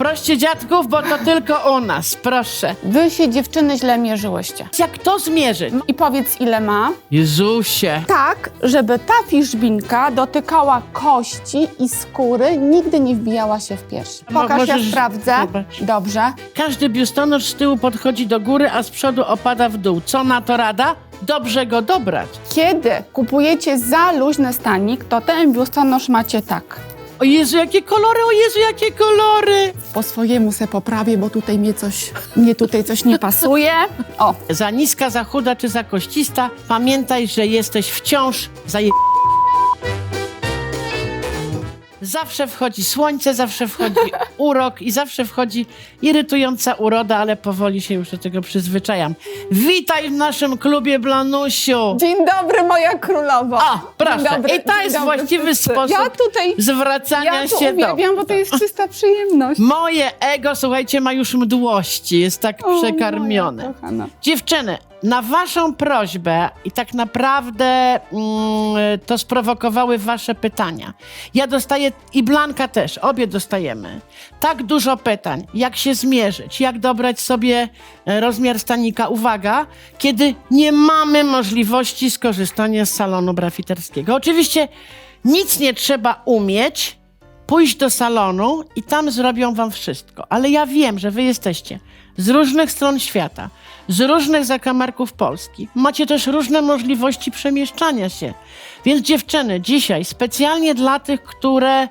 Proście dziadków, bo to tylko u nas, proszę. Wy się dziewczyny źle mierzyłyście. Jak to zmierzyć? I powiedz ile ma? Jezusie. Tak, żeby ta fiszbinka dotykała kości i skóry, nigdy nie wbijała się w pierś. Mo- Pokaż, ja możesz- sprawdzę. zobacz. Dobrze. Każdy biustonosz z tyłu podchodzi do góry, a z przodu opada w dół. Co na to rada? Dobrze go dobrać. Kiedy kupujecie za luźny stanik, to ten biustonosz macie tak. O Jezu, jakie kolory, o Jezu, jakie kolory! Po swojemu se poprawię, bo tutaj mnie coś, mnie tutaj coś nie pasuje. O, Za niska, za chuda czy za koścista, pamiętaj, że jesteś wciąż zaje... Zawsze wchodzi słońce, zawsze wchodzi urok i zawsze wchodzi irytująca uroda, ale powoli się już do tego przyzwyczajam. Witaj w naszym klubie Blanusiu! dzień dobry moja królowo. O, proszę. Dobry, I to jest dobry właściwy wszyscy. sposób Ja tutaj, zwracania ja to się do... uwielbiam, bo to jest czysta przyjemność. Moje ego, słuchajcie, ma już mdłości, jest tak O, przekarmione. Dziewczyny, na waszą prośbę i tak naprawdę mm, to sprowokowały wasze pytania. Ja dostaję i Blanka też, obie dostajemy. Tak dużo pytań, jak się zmierzyć, jak dobrać sobie e, rozmiar stanika. Uwaga, kiedy nie mamy możliwości skorzystania z salonu brafiterskiego. Oczywiście nic nie trzeba umieć, pójść do salonu i tam zrobią wam wszystko. Ale ja wiem, że wy jesteście z różnych stron świata, z różnych zakamarków Polski. Macie też różne możliwości przemieszczania się. Więc dziewczyny, dzisiaj specjalnie dla tych, które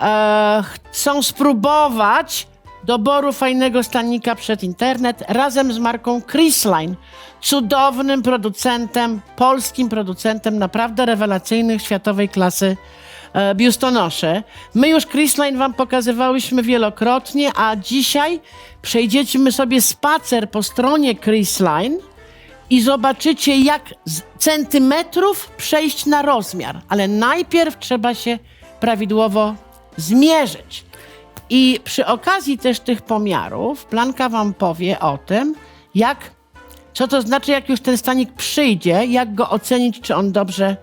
e, chcą spróbować doboru fajnego stanika przed internet razem z marką Chrisline, cudownym producentem, polskim producentem naprawdę rewelacyjnych światowej klasy e, biustonosze. My już Chrisline wam pokazywałyśmy wielokrotnie, a dzisiaj przejdziemy sobie spacer po stronie Chrisline i zobaczycie, jak z centymetrów przejść na rozmiar. Ale najpierw trzeba się prawidłowo zmierzyć. I przy okazji też tych pomiarów, Blanka wam powie o tym, jak, co to znaczy, jak już ten stanik przyjdzie, jak go ocenić, czy on dobrze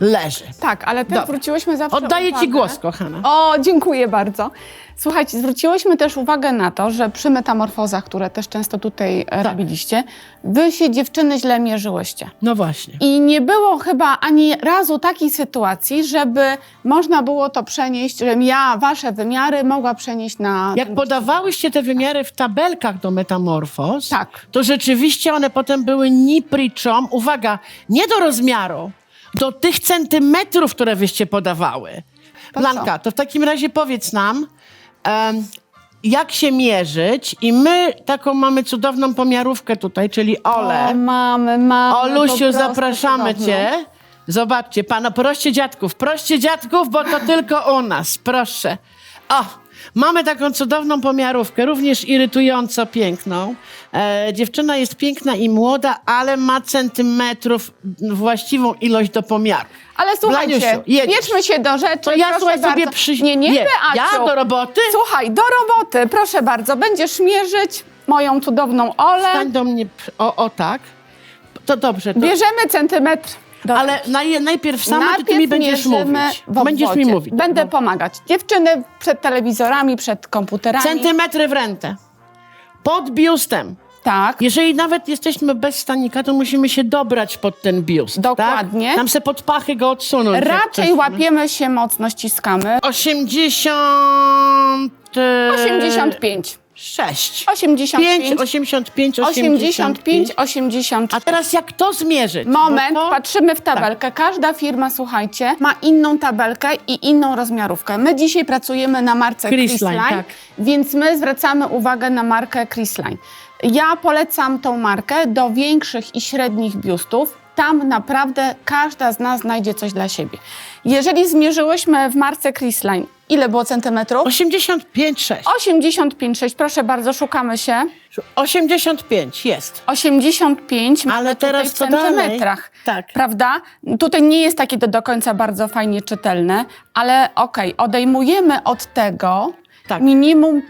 leży. Tak, ale też Dobra. zwróciłyśmy zawsze Oddaję uwagę... ci głos, kochana. O, dziękuję bardzo. Słuchajcie, zwróciłyśmy też uwagę na to, że przy metamorfozach, które też często tutaj Tak. e, robiliście, wy się dziewczyny źle mierzyłyście. No właśnie. I nie było chyba ani razu takiej sytuacji, żeby można było to przenieść, żebym ja wasze wymiary mogła przenieść na... Jak podawałyście te wymiary w tabelkach do metamorfoz, Tak. to rzeczywiście one potem były nipriczą, uwaga, nie do rozmiaru, do tych centymetrów, które wyście podawały. Blanka, to w takim razie powiedz nam, em, jak się mierzyć i my taką mamy cudowną pomiarówkę tutaj, czyli Ole. O, mamy, mamy. po Olusiu, prostu zapraszamy cudowną. cię. Zobaczcie, pana, proście dziadków, proście dziadków, bo to tylko u nas, proszę. O, mamy taką cudowną pomiarówkę, również irytująco piękną. E, dziewczyna jest piękna i młoda, ale ma centymetrów właściwą ilość do pomiaru. Ale słuchajcie, Blaniusiu, jedziesz. bierzmy się do rzeczy. To ja proszę słuchaj sobie bardzo. przy... Nie, nie, Nie, Beaciu. Ja do roboty? Słuchaj, do roboty, proszę bardzo. Będziesz mierzyć moją cudowną Olę. Stań do mnie, o, o tak. To dobrze, to, Bierzemy centymetr. Do... ale naj, najpierw sama, czy ty mi Najpierw będziesz mówić? Będziesz mi mówić. Będę No. pomagać. Dziewczyny przed telewizorami, przed komputerami. Centymetry w rękę. Pod biustem. Tak. Jeżeli nawet jesteśmy bez stanika, to musimy się dobrać pod ten biust. Dokładnie. Tak? Tam se pod pachy go odsunąć. jak Raczej coś- łapiemy się mocno, ściskamy. 80... e, 85. 6. 85. 5, 85, 85, 80. A teraz jak to zmierzyć? Moment, Bo to... patrzymy w tabelkę. Każda firma, słuchajcie, ma inną tabelkę i inną rozmiarówkę. My dzisiaj pracujemy na marce Chrisline, Chrisline, tak. więc my zwracamy uwagę na markę Chrisline. Ja polecam tą markę do większych i średnich biustów. Tam naprawdę każda z nas znajdzie coś dla siebie. Jeżeli zmierzyłyśmy w marce Chrisline, ile było centymetrów? 85, 6. 85,6. Proszę bardzo, szukamy się. 85 jest. 85 mamy Ale teraz tutaj w co dalej? centymetrach. Tak. Prawda? Tutaj nie jest takie do, do końca bardzo fajnie czytelne, ale okej, odejmujemy od tego Tak. minimum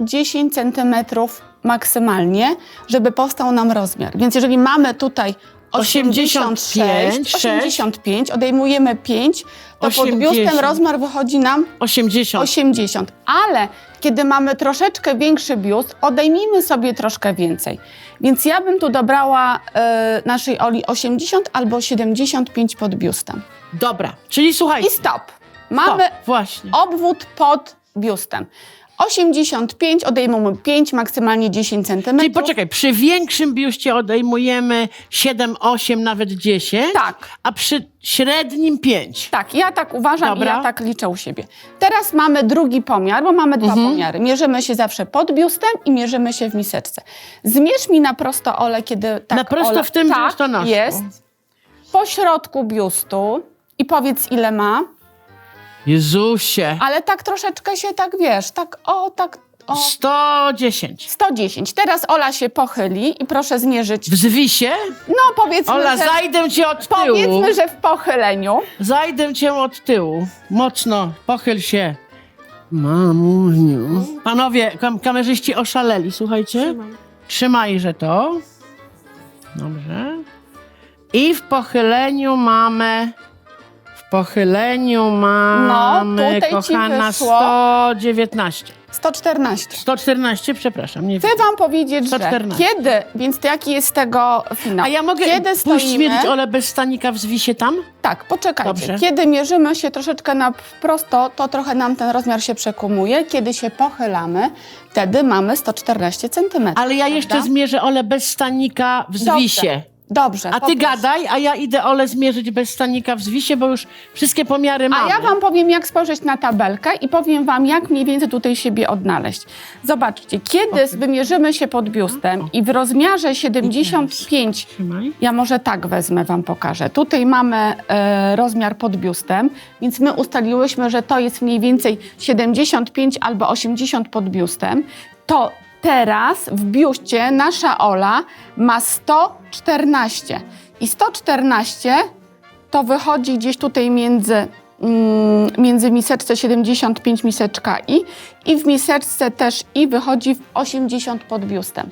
5-10 centymetrów maksymalnie, żeby powstał nam rozmiar. Więc jeżeli mamy tutaj 85, 86, 85, odejmujemy 5, to pod 80. biustem rozmiar wychodzi nam 80. 80. Ale kiedy mamy troszeczkę większy biust, odejmijmy sobie troszkę więcej. Więc ja bym tu dobrała e, naszej Oli 80 albo 75 pod biustem. Dobra, czyli słuchajcie. I stop. Mamy Stop, właśnie. obwód pod biustem. 85, odejmujemy 5, maksymalnie 10 cm. Czyli poczekaj, przy większym biuście odejmujemy 7, 8, nawet 10, Tak. a przy średnim 5. Tak, ja tak uważam Dobra. i ja tak liczę u siebie. Teraz mamy drugi pomiar, bo mamy dwa Mhm. pomiary. Mierzymy się zawsze pod biustem i mierzymy się w miseczce. Zmierz mi na prosto Ole, kiedy tak Na prosto Ola, w tym tak, biustonoszu. jest. Po środku biustu i powiedz ile ma, Jezusie. ale tak troszeczkę się tak wiesz, tak o, tak o. 110. 110. Teraz Ola się pochyli i proszę zmierzyć. W zwisie? No powiedzmy, Ola, że, zajdę cię od tyłu. powiedzmy, że w pochyleniu. Zajdę cię od tyłu. Mocno, pochyl się. Mamuniu. Panowie, kam kamerzyści oszaleli, słuchajcie. Trzymajże to. Dobrze. I w pochyleniu mamy... Pochyleniu mamy, tutaj ci kochana, wyszło. 119. 114. 114, przepraszam, nie Chcę wiem. wam powiedzieć, że 114. kiedy, więc jaki jest tego finał? A ja mogę kiedy pójść stoimy, mierzyć Ole bez stanika w zwisie tam? Tak, poczekajcie. Dobrze. Kiedy mierzymy się troszeczkę na prosto, to trochę nam ten rozmiar się przekumuje. Kiedy się pochylamy, wtedy mamy 114 cm. Ale ja jeszcze zmierzę Ole bez stanika w zwisie. Dobrze. A ty poproszę. gadaj, a ja idę Ole zmierzyć bez stanika w zwisie, bo już wszystkie pomiary A mamy. ja wam powiem, jak spojrzeć na tabelkę i powiem wam, jak mniej więcej tutaj siebie odnaleźć. Zobaczcie, kiedy wymierzymy się pod biustem i w rozmiarze 75 Trzymaj. Ja może tak wezmę, wam pokażę. Tutaj mamy e, rozmiar pod biustem, więc my ustaliłyśmy, że to jest mniej więcej 75 albo 80 pod biustem. To teraz w biuście nasza Ola ma 114. I 114 to wychodzi gdzieś tutaj między, mm, między miseczce 75 miseczka i i w miseczce też i wychodzi w 80 pod biustem.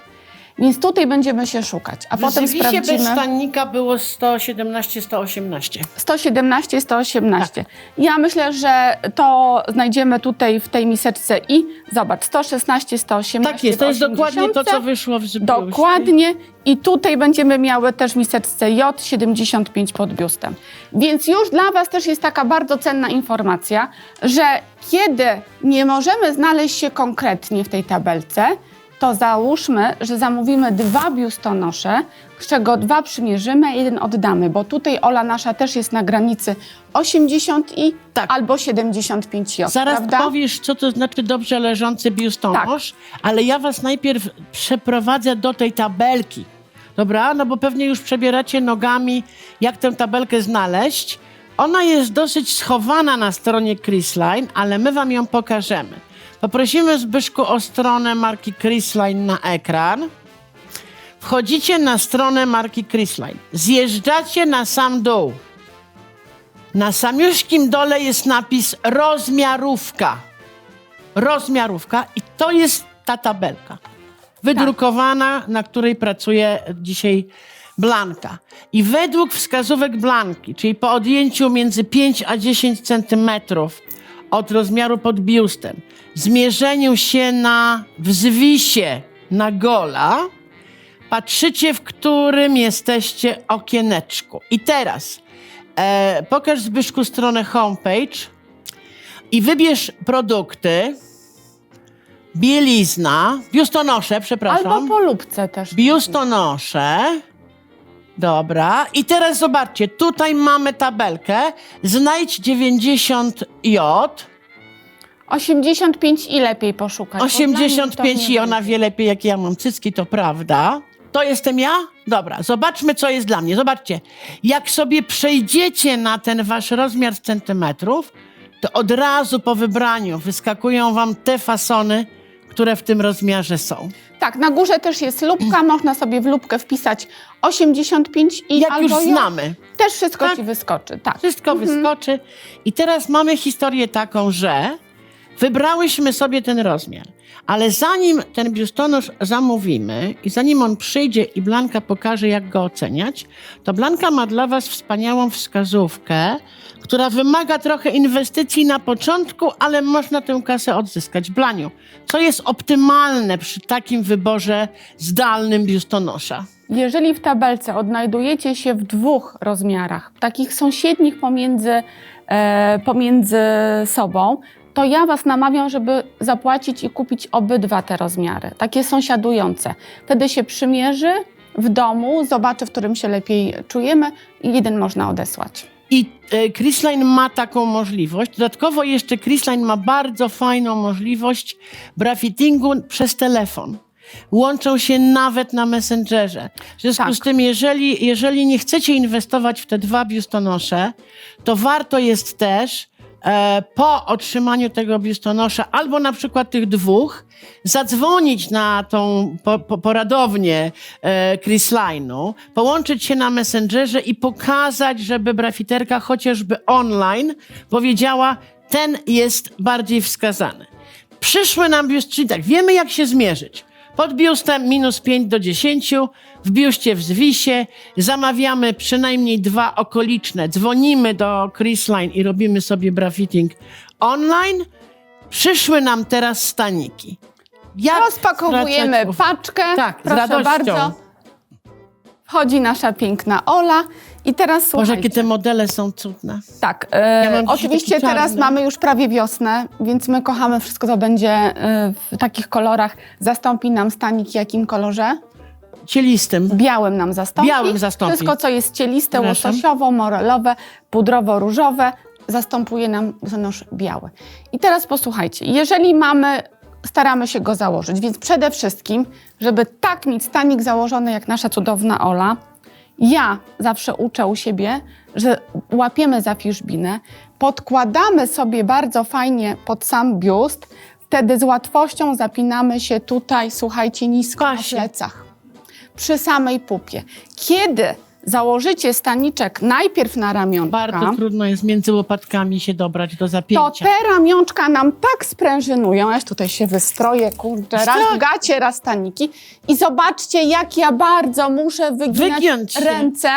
Więc tutaj będziemy się szukać, a potem zwisie bez sprawdzimy. stanika było 117, 118. 117, 118. Ja myślę, że to znajdziemy tutaj w tej miseczce i zobacz, 116, 118. Tak jest, to jest dokładnie to, co 80. wyszło w zbiuście. Dokładnie. I tutaj będziemy miały też miseczce J 75 pod biustem. Więc już dla Was też jest taka bardzo cenna informacja, że kiedy nie możemy znaleźć się konkretnie w tej tabelce, to załóżmy, że zamówimy dwa biustonosze, z czego dwa przymierzymy, a jeden oddamy, bo tutaj Ola nasza też jest na granicy 80 i Tak. albo 75 J, Zaraz prawda? Tak. powiesz, co to znaczy dobrze leżący biustonosz, ale ja was najpierw przeprowadzę do tej tabelki. Dobra? No bo pewnie już przebieracie nogami, jak tę tabelkę znaleźć. Ona jest dosyć schowana na stronie Chrisline, ale my wam ją pokażemy. Poprosimy Zbyszku o stronę marki Chrisline na ekran. Wchodzicie na stronę marki Chrisline. Zjeżdżacie na sam dół. Na samiuszkim dole jest napis rozmiarówka. Rozmiarówka i to jest ta tabelka. Wydrukowana, na której pracuje dzisiaj Blanka. I według wskazówek Blanki, czyli po odjęciu między 5 a 10 centymetrów od rozmiaru pod biustem, zmierzeniu się na wzwisie na gola, patrzycie, w którym jesteście okieneczku. I teraz e, pokaż Zbyszku stronę homepage i wybierz produkty. Bielizna, biustonosze, przepraszam. Albo po lubce też. Biustonosze. Dobra. I teraz zobaczcie, tutaj mamy tabelkę. Znajdź 90J. 85 i lepiej poszukać. bo dla mnie 85 to i ona wie lepiej, jak ja mam cycki, to prawda. To jestem ja? Dobra, zobaczmy, co jest dla mnie. Zobaczcie, jak sobie przejdziecie na ten wasz rozmiar z centymetrów, to od razu po wybraniu wyskakują wam te fasony, które w tym rozmiarze są. Tak, na górze też jest lubka, można sobie w lubkę wpisać 85 i Jak albo już ją. znamy. Też wszystko Tak. ci wyskoczy, tak. Wszystko wyskoczy. I teraz mamy historię taką, że Wybrałyśmy sobie ten rozmiar, ale zanim ten biustonosz zamówimy i zanim on przyjdzie i Blanka pokaże, jak go oceniać, to Blanka ma dla Was wspaniałą wskazówkę, która wymaga trochę inwestycji na początku, ale można tę kasę odzyskać. Blaniu, co jest optymalne przy takim wyborze zdalnym biustonosza? Jeżeli w tabelce odnajdujecie się w dwóch rozmiarach, takich sąsiednich pomiędzy, e, pomiędzy sobą, to ja Was namawiam, żeby zapłacić i kupić obydwa te rozmiary, takie sąsiadujące. Wtedy się przymierzy w domu, zobaczy, w którym się lepiej czujemy i jeden można odesłać. I e, Chrisline ma taką możliwość. Dodatkowo jeszcze Chrisline ma bardzo fajną możliwość brafittingu przez telefon. Łączą się nawet na Messengerze. W związku Tak. z tym, jeżeli, jeżeli nie chcecie inwestować w te dwa biustonosze, to warto jest też po otrzymaniu tego biustonosza, albo na przykład tych dwóch, zadzwonić na tą po, po, poradownię e, Chrisline'u, połączyć się na Messengerze i pokazać, żeby brafiterka chociażby online powiedziała, ten jest bardziej wskazany. Przyszły nam biust, tak, wiemy jak się zmierzyć. Pod biustem minus 5 do 10, w biuście w zwisie, zamawiamy przynajmniej dwa okoliczne, dzwonimy do Chrisline i robimy sobie brafitting online. Przyszły nam teraz staniki. Jak Rozpakowujemy paczkę. Tak, z proszę radością. bardzo. Wchodzi nasza piękna Ola. I teraz Boże, jakie te modele są cudne. Tak, e, Ja mam dzisiaj oczywiście taki teraz czarny. mamy już prawie wiosnę, więc my kochamy wszystko, co będzie e, w takich kolorach. Zastąpi nam stanik w jakim kolorze? Cielistym. Białym nam zastąpi. Białym zastąpi. Wszystko, co jest cieliste, Przepraszam. łososiowo, morelowe, pudrowo-różowe, zastępuje nam nóż biały. I teraz posłuchajcie, jeżeli mamy, staramy się go założyć, więc przede wszystkim, żeby tak mieć stanik założony jak nasza cudowna Ola, ja zawsze uczę u siebie, że łapiemy za fiszbinę, podkładamy sobie bardzo fajnie pod sam biust, wtedy z łatwością zapinamy się tutaj, słuchajcie, nisko na plecach przy samej pupie. Kiedy założycie staniczek najpierw na ramionczka, Bardzo trudno jest między łopatkami się dobrać do to zapięcia. te ramionczka nam tak sprężynują, ja tutaj się wystroję, kurczę, raz Tak. gacie, raz staniki i zobaczcie, jak ja bardzo muszę wyginać Wygiąć się. ręce,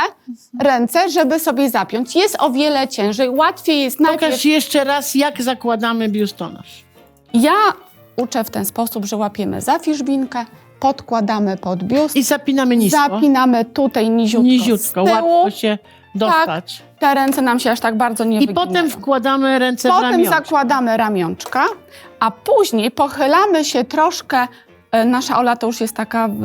ręce, żeby sobie zapiąć. Jest o wiele ciężej, łatwiej jest najpierw... Pokaż jeszcze raz, jak zakładamy biustonosz. Ja uczę w ten sposób, że łapiemy za fiszbinkę, podkładamy pod biust, I zapinamy nisko. zapinamy tutaj niziutko, z Niziutko, tyłu, łatwo się dostać. te ręce nam się aż tak bardzo nie I wyginają. potem wkładamy ręce w Potem zakładamy ramionczka, a później pochylamy się troszkę. e, Nasza Ola to już jest taka w,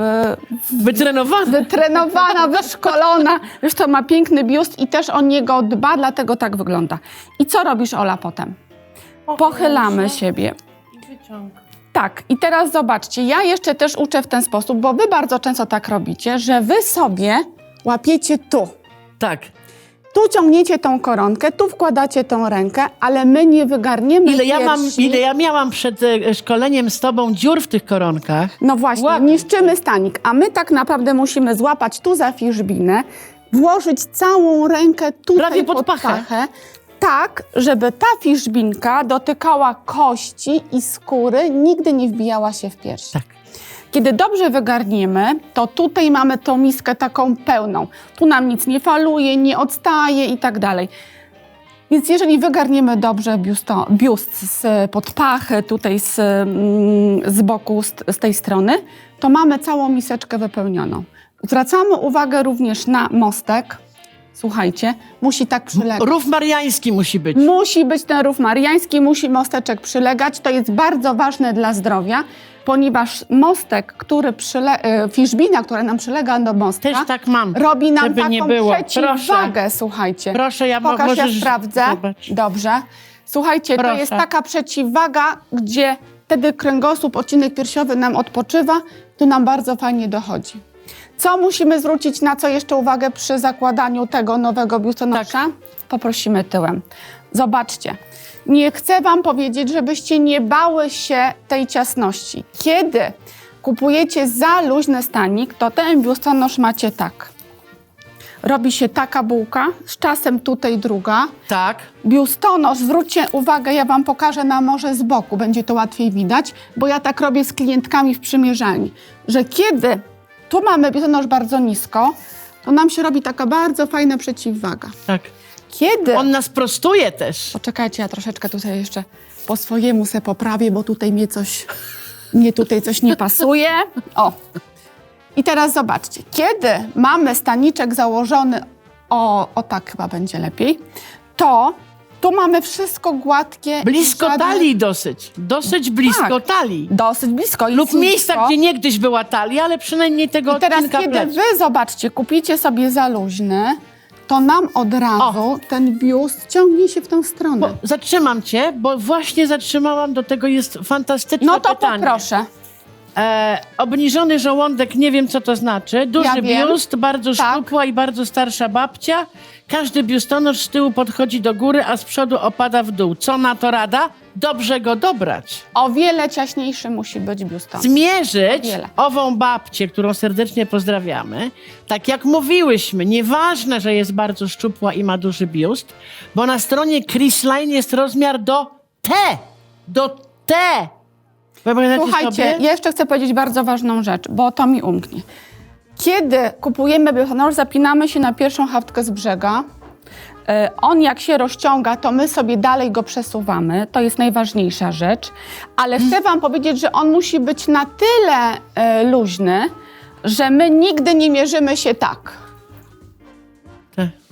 Wytrenowane. wytrenowana, wyszkolona. Zresztą ma piękny biust i też o niego dba, dlatego tak wygląda. I co robisz, Ola, potem? Pochylamy siebie. Tak, i teraz zobaczcie, ja jeszcze też uczę w ten sposób, bo wy bardzo często tak robicie, że wy sobie łapiecie tu. Tak. Tu ciągniecie tą koronkę, tu wkładacie tą rękę, ale my nie wygarniemy Ile ja, mam, piersi. ile ja miałam przed e, szkoleniem z tobą dziur w tych koronkach. No właśnie, Ładnie. niszczymy stanik, a my tak naprawdę musimy złapać tu za fiszbinę, włożyć całą rękę tutaj Prawie pod pod pachę. pachę, tak, żeby ta fiszbinka dotykała kości i skóry, nigdy nie wbijała się w pierś. Tak. Kiedy dobrze wygarniemy, to tutaj mamy tą miskę taką pełną. Tu nam nic nie faluje, nie odstaje i tak dalej. Więc jeżeli wygarniemy dobrze biusto, biust z pod pachy, tutaj z, mm, z boku, z, z tej strony, to mamy całą miseczkę wypełnioną. Zwracamy uwagę również na mostek. Słuchajcie, musi tak przylegać. Rów mariański musi być. Musi być ten rów mariański, musi mosteczek przylegać. To jest bardzo ważne dla zdrowia, ponieważ mostek, który przyle... e, fiszbina, która nam przylega do mostka, Też tak mam. robi nam żeby taką nie było. przeciwwagę, słuchajcie. Proszę, ja mo- Pokaż, ja możesz sprawdzę. zobacz. Dobrze. Słuchajcie, to Proszę. jest taka przeciwwaga, gdzie wtedy kręgosłup, odcinek piersiowy nam odpoczywa, tu nam bardzo fajnie dochodzi. Co musimy zwrócić na co jeszcze uwagę przy zakładaniu tego nowego biustonosza? Tak. Poprosimy tyłem. Zobaczcie. Nie chcę Wam powiedzieć, żebyście nie bały się tej ciasności. Kiedy kupujecie za luźny stanik, to ten biustonosz macie tak. robi się taka bułka, z czasem tutaj druga. Tak. Biustonosz, zwróćcie uwagę, ja Wam pokażę na może z boku, będzie to łatwiej widać, bo ja tak robię z klientkami w przymierzalni, że kiedy tu mamy biustonosz bardzo nisko, to nam się robi taka bardzo fajna przeciwwaga. Tak. Kiedy... On nas prostuje też. Poczekajcie, ja troszeczkę tutaj jeszcze po swojemu se poprawię, bo tutaj mnie coś, mnie tutaj coś nie pasuje. O. I teraz zobaczcie, kiedy mamy staniczek założony, o, o tak chyba będzie lepiej, to tu mamy wszystko gładkie. Blisko żadne- talii dosyć. Dosyć blisko Tak. talii. Dosyć blisko. jest Lub miejsca, nisko. gdzie niegdyś była talia, ale przynajmniej tego I teraz, odcinka kiedy wy zobaczcie, kupicie sobie za luźny, to nam od razu ten biust ciągnie się w tą stronę. Bo zatrzymam cię, bo właśnie zatrzymałam, do tego jest fantastyczne no to pytanie. poproszę. E, obniżony żołądek, nie wiem co to znaczy. Duży Ja wiem. biust, bardzo Tak. szczupła i bardzo starsza babcia. Każdy biustonosz z tyłu podchodzi do góry, a z przodu opada w dół. Co na to rada? Dobrze go dobrać. O wiele ciaśniejszy musi być biuston. Zmierzyć Wiele. ową babcię, którą serdecznie pozdrawiamy, tak jak mówiłyśmy, nieważne, że jest bardzo szczupła i ma duży biust, bo na stronie Chris Line jest rozmiar do T. Do T. Wyobrażacie Słuchajcie, sobie? jeszcze chcę powiedzieć bardzo ważną rzecz, bo to mi umknie. Kiedy kupujemy biochonor, zapinamy się na pierwszą haftkę z brzega. E, On jak się rozciąga, to my sobie dalej go przesuwamy. To jest najważniejsza rzecz. Ale chcę wam powiedzieć, że on musi być na tyle e, luźny, że my nigdy nie mierzymy się tak.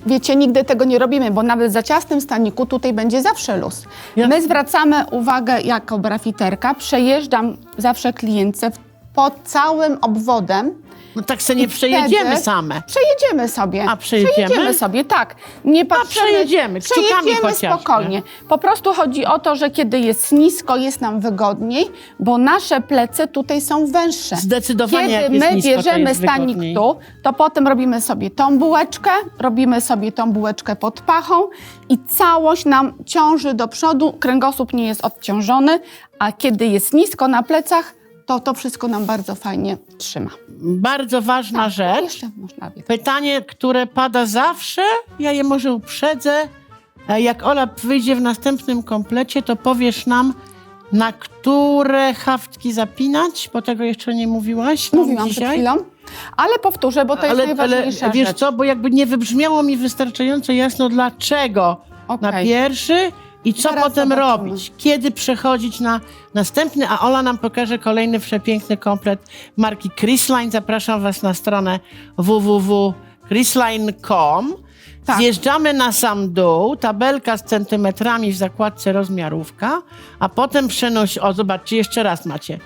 Wiecie, nigdy tego nie robimy, bo nawet za ciasnym staniku tutaj będzie zawsze luz. Jasne. My zwracamy uwagę jako brafiterka, przejeżdżam zawsze klientce w- pod całym obwodem. No tak se nie I przejedziemy wtedy same. Przejedziemy sobie. A, przejedziemy? Przejedziemy sobie, tak. Nie patrzymy, przejedziemy, kciukami Przejedziemy chociażby. spokojnie. Po prostu chodzi o to, że kiedy jest nisko, jest nam wygodniej, bo nasze plecy tutaj są węższe. Zdecydowanie, jak Kiedy jest my nisko, to bierzemy jest stanik wygodniej. tu, to potem robimy sobie tą bułeczkę, robimy sobie tą bułeczkę pod pachą i całość nam ciąży do przodu, kręgosłup nie jest odciążony, a kiedy jest nisko na plecach, to to wszystko nam bardzo fajnie trzyma. Bardzo ważna rzecz. Tak, Jeszcze można. Pytanie, które pada zawsze, ja je może uprzedzę. E, Jak Ola wyjdzie w następnym komplecie, to powiesz nam, na które haftki zapinać, bo tego jeszcze nie mówiłaś Mówiłam przed chwilą, ale powtórzę, bo to jest ale, ale najważniejsza wiesz rzecz. co, bo jakby nie wybrzmiało mi wystarczająco jasno, dlaczego na Okej. pierwszy i co Zaraz potem zobaczymy. robić, kiedy przechodzić na następny, a Ola nam pokaże kolejny przepiękny komplet marki Chrisline. Zapraszam Was na stronę www.chrisline.com. Tak. Zjeżdżamy na sam dół, tabelka z centymetrami w zakładce rozmiarówka, a potem przenosi, o zobaczcie, jeszcze raz macie,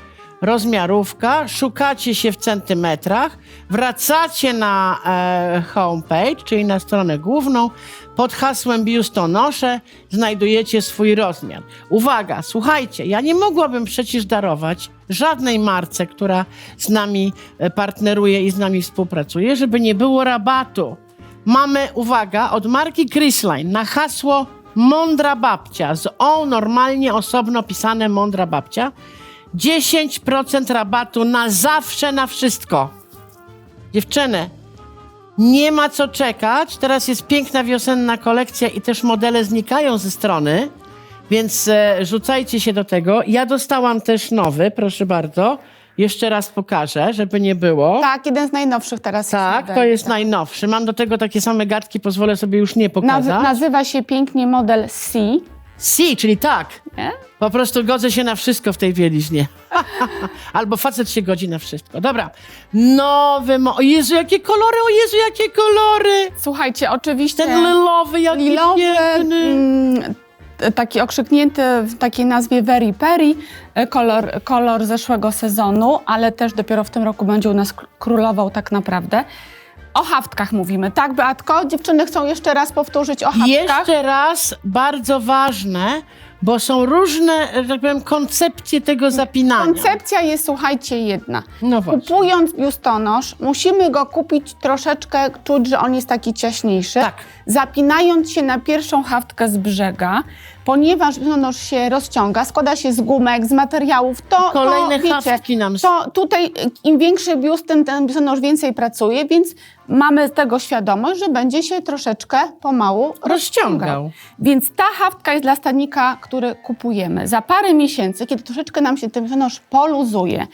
rozmiarówka, szukacie się w centymetrach, wracacie na e, homepage, czyli na stronę główną, pod hasłem biustonosze znajdujecie swój rozmiar. Uwaga, słuchajcie, ja nie mogłabym przecież darować żadnej marce, która z nami e, partneruje i z nami współpracuje, żeby nie było rabatu. Mamy, uwaga, od marki Chrisline na hasło Mądra Babcia z O normalnie osobno pisane Mądra Babcia 10% rabatu na zawsze na wszystko. Dziewczyny, nie ma co czekać. Teraz jest piękna wiosenna kolekcja i też modele znikają ze strony, więc e, rzucajcie się do tego. Ja dostałam też nowy, proszę bardzo. Jeszcze raz pokażę, żeby nie było. Tak, jeden z najnowszych teraz Tak, jest. to model. jest najnowszy. Mam do tego takie same gadki, pozwolę sobie już nie pokazać. nazywa się pięknie model C. C, czyli tak. Nie? Po prostu godzę się na wszystko w tej bieliźnie. Albo facet się godzi na wszystko. Dobra. Nowy mo... O Jezu, jakie kolory, o Jezu, jakie kolory! Słuchajcie, oczywiście Ten lilowy, jaki lilowy, piękny. mm, t- taki okrzyknięty w takiej nazwie Very Perry, e, kolor, kolor zeszłego sezonu, ale też dopiero w tym roku będzie u nas królował tak naprawdę. O haftkach mówimy, tak Beatko? Dziewczyny chcą jeszcze raz powtórzyć o haftkach? Jeszcze raz, bardzo ważne, bo są różne, że tak powiem, koncepcje tego zapinania. Koncepcja jest, słuchajcie, jedna. No właśnie. Kupując biustonosz, musimy go kupić troszeczkę, czuć, że on jest taki ciaśniejszy. Tak. Zapinając się na pierwszą haftkę z brzega, ponieważ biustonosz się rozciąga, składa się z gumek, z materiałów, to, Kolejne to wiecie, haftki nam to tutaj y, im większy biust, tym ten biustonosz więcej pracuje, więc mamy tego świadomość, że będzie się troszeczkę pomału rozciągał. rozciągał. Więc ta haftka jest dla stanika, który kupujemy. Za parę miesięcy, kiedy troszeczkę nam się ten biustonosz poluzuje,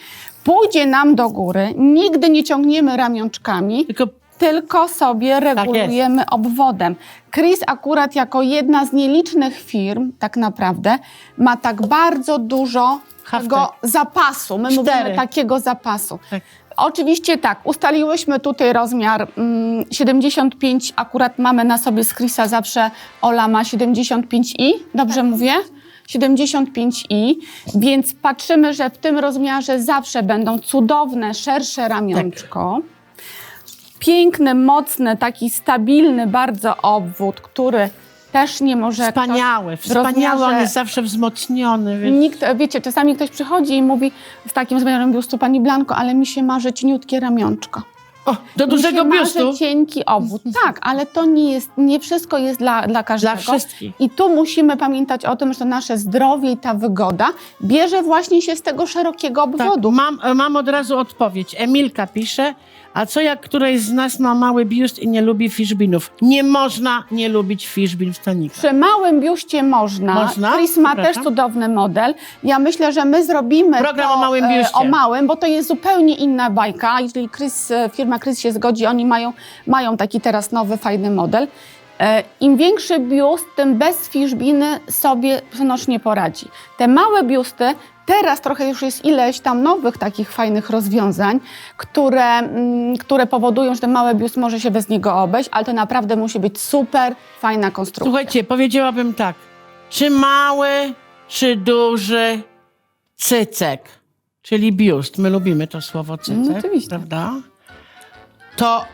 pójdzie nam do góry, nigdy nie ciągniemy ramionczkami, Tylko tylko sobie regulujemy obwodem. Chris akurat jako jedna z nielicznych firm tak naprawdę ma tak bardzo dużo tego zapasu. My Cztery. mówimy takiego zapasu. tak. Oczywiście tak, ustaliłyśmy tutaj rozmiar mm, 75, akurat mamy na sobie z Chrisa zawsze Ola ma 75i, dobrze mówię? 75i, więc patrzymy, że w tym rozmiarze zawsze będą cudowne, szersze ramionczko. Piękny, mocny, taki stabilny bardzo obwód, który też nie może Wspaniały, ktoś wspaniały, on rozmiarze- jest zawsze wzmocniony. Więc... Nikt, wiecie, czasami ktoś przychodzi i mówi z takim rozmiarem biustu, pani Blanko, ale mi się marzy cieniutkie ramionczko. O, do Mi dużego się biustu. marzy cienki obwód. Tak, ale to nie jest, nie wszystko jest dla, dla każdego. Dla wszystkich. I tu musimy pamiętać o tym, że nasze zdrowie i ta wygoda bierze właśnie się z tego szerokiego Tak, obwodu. mam, mam od razu odpowiedź. Emilka pisze, a co jak któraś z nas ma mały biust i nie lubi fishbinów? Nie można nie lubić fishbin w stanikach. Przy małym biuście można. Można? Chris ma Przepraszam. też cudowny model. Ja myślę, że my zrobimy Program to, o małym e, biuście. o małym, bo to jest zupełnie inna bajka. Jeżeli Chris, e, firma Chris się zgodzi, oni mają, mają taki teraz nowy, fajny model. E, Im większy biust, tym bez fishbiny sobie nosz nie poradzi. Te małe biusty, teraz trochę już jest ileś tam nowych takich fajnych rozwiązań, które, mm, które powodują, że ten mały biust może się bez niego obejść, ale to naprawdę musi być super fajna konstrukcja. Słuchajcie, powiedziałabym tak. Czy mały, czy duży cycek, czyli biust, my lubimy to słowo cycek, No, oczywiście. prawda? To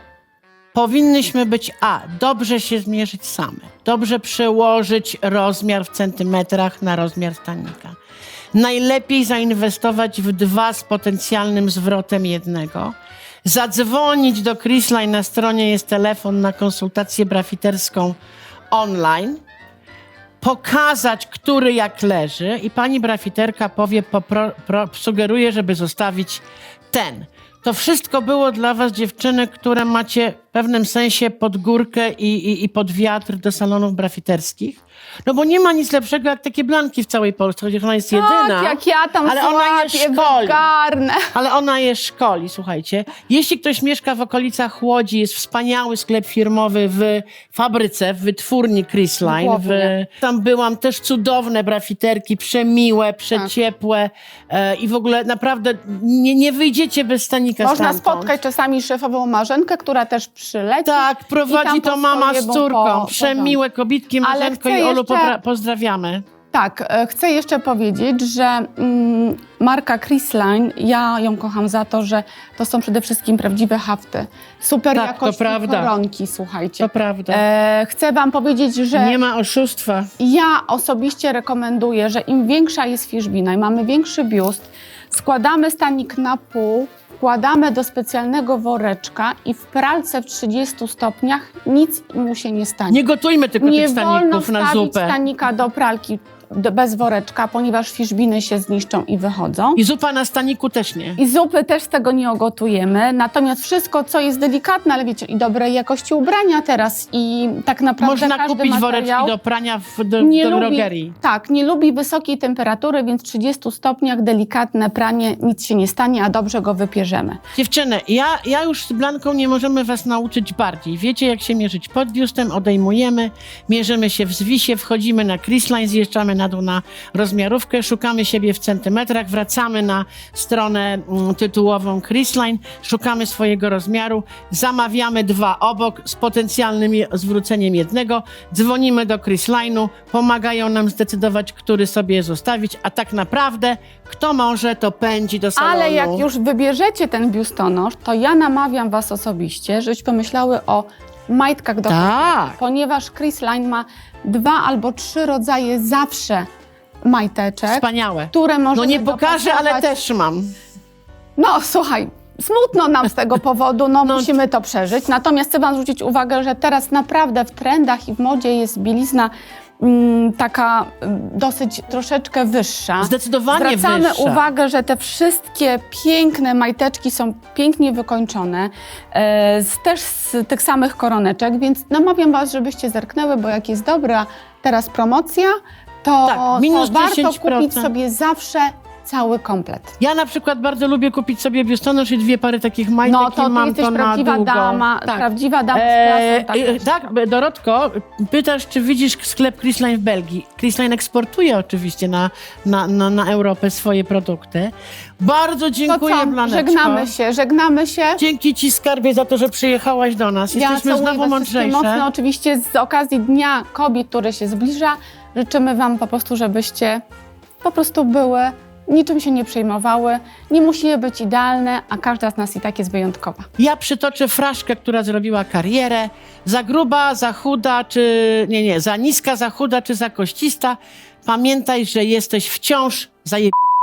powinnyśmy być A, dobrze się zmierzyć same, dobrze przełożyć rozmiar w centymetrach na rozmiar stanika. Najlepiej zainwestować w dwa z potencjalnym zwrotem jednego. Zadzwonić do Chrisline, na stronie jest telefon na konsultację brafiterską online pokazać, który jak leży i pani brafiterka powie, popro, pro, sugeruje, żeby zostawić ten. To wszystko było dla was, dziewczyny, które macie w pewnym sensie pod górkę i, i, i pod wiatr do salonów brafiterskich. No bo nie ma nic lepszego jak takie blanki w całej Polsce, chociaż ona jest jedyna. Tak, jak ja tam ale ona je szkoli. wygarnę. Ale ona je szkoli, słuchajcie. Jeśli ktoś mieszka w okolicach Łodzi, jest wspaniały sklep firmowy w fabryce, w wytwórni Chrisline. W, tam byłam też cudowne brafiterki, przemiłe, przeciepłe e, i w ogóle naprawdę nie, nie wyjdziecie bez stanika Można stamtąd. spotkać czasami szefową Marzenkę, która też przyleci. Tak, I prowadzi tam to po mama z córką. po- Przemiłe kobitki, Ale Marzenko chcę i Olu, jeszcze- pozdrawiamy. Tak, e, chcę jeszcze powiedzieć, że mm, marka Chrisline, ja ją kocham za to, że to są przede wszystkim prawdziwe hafty. Super Tak, prawda. koronki, słuchajcie. To prawda. E, chcę wam powiedzieć, że Nie ma oszustwa. Ja osobiście rekomenduję, że im większa jest fiszbina i mamy większy biust, składamy stanik na pół, wkładamy do specjalnego woreczka i w pralce w 30 stopniach nic mu się nie stanie. Nie gotujmy tylko Nie tych wolno staników na wstawić zupę. stanika do pralki bez woreczka, ponieważ fiszbiny się zniszczą i wychodzą. I zupa na staniku też nie. I zupy też z tego nie ogotujemy. Natomiast wszystko, co jest delikatne, ale wiecie, i dobrej jakości ubrania teraz i tak naprawdę Można każdy kupić materiał woreczki do prania w, do, nie do lubi, drogerii. Tak, nie lubi wysokiej temperatury, więc w 30 stopniach delikatne pranie, nic się nie stanie, a dobrze go wypierzemy. Dziewczyny, ja, ja już z Blanką nie możemy was nauczyć bardziej. Wiecie, jak się mierzyć pod biustem, odejmujemy, mierzymy się w zwisie, wchodzimy na Chrisline, zjeżdżamy na dół na rozmiarówkę, szukamy siebie w centymetrach, wracamy na stronę mm, tytułową Chrisline, szukamy swojego rozmiaru, zamawiamy dwa obok z potencjalnym zwróceniem jednego, dzwonimy do Chrisline'u, pomagają nam zdecydować, który sobie zostawić, a tak naprawdę kto może, to pędzi do salonu. Ale jak już wybierzecie ten biustonosz, to ja namawiam Was osobiście, żebyście pomyślały o majtkach do Tak. ponieważ Chris Line ma dwa albo trzy rodzaje zawsze majteczek, Wspaniałe. które możemy No nie pokażę, ale też mam. No słuchaj, smutno nam z tego powodu, no, No. musimy to przeżyć. Natomiast chcę Wam zwrócić uwagę, że teraz naprawdę w trendach i w modzie jest bielizna mm, taka mm, dosyć troszeczkę wyższa. Zdecydowanie Zwracamy wyższa. uwagę, że te wszystkie piękne majteczki są pięknie wykończone, e, z, też z tych samych koroneczek, więc namawiam Was, żebyście zerknęły, bo jak jest dobra teraz promocja, to, Tak, minus to warto 10%. kupić sobie zawsze cały komplet. Ja na przykład bardzo lubię kupić sobie biustonosz i dwie pary takich majtek No i to ty mam jesteś to na prawdziwa długo. dama, Tak. prawdziwa dama z Eee, klasą. e, tak, Dorotko, pytasz, czy widzisz sklep Chrisline w Belgii. Chrisline eksportuje oczywiście na, na, na, na Europę swoje produkty. Bardzo To dziękuję, co, Blaneczko. żegnamy się, żegnamy się. Dzięki Ci, Skarbie, za to, że przyjechałaś do nas. Jesteśmy całuję znowu was wszystkich mądrzejsze. Mocno, oczywiście z okazji Dnia Kobiet, który się zbliża, życzymy Wam po prostu, żebyście po prostu były, niczym się nie przejmowały. Nie musimy być idealne, a każda z nas i tak jest wyjątkowa. Ja przytoczę fraszkę, która zrobiła karierę. Za gruba, za chuda, czy... Nie, nie, za niska, za chuda, czy za koścista. Pamiętaj, że jesteś wciąż zajebista.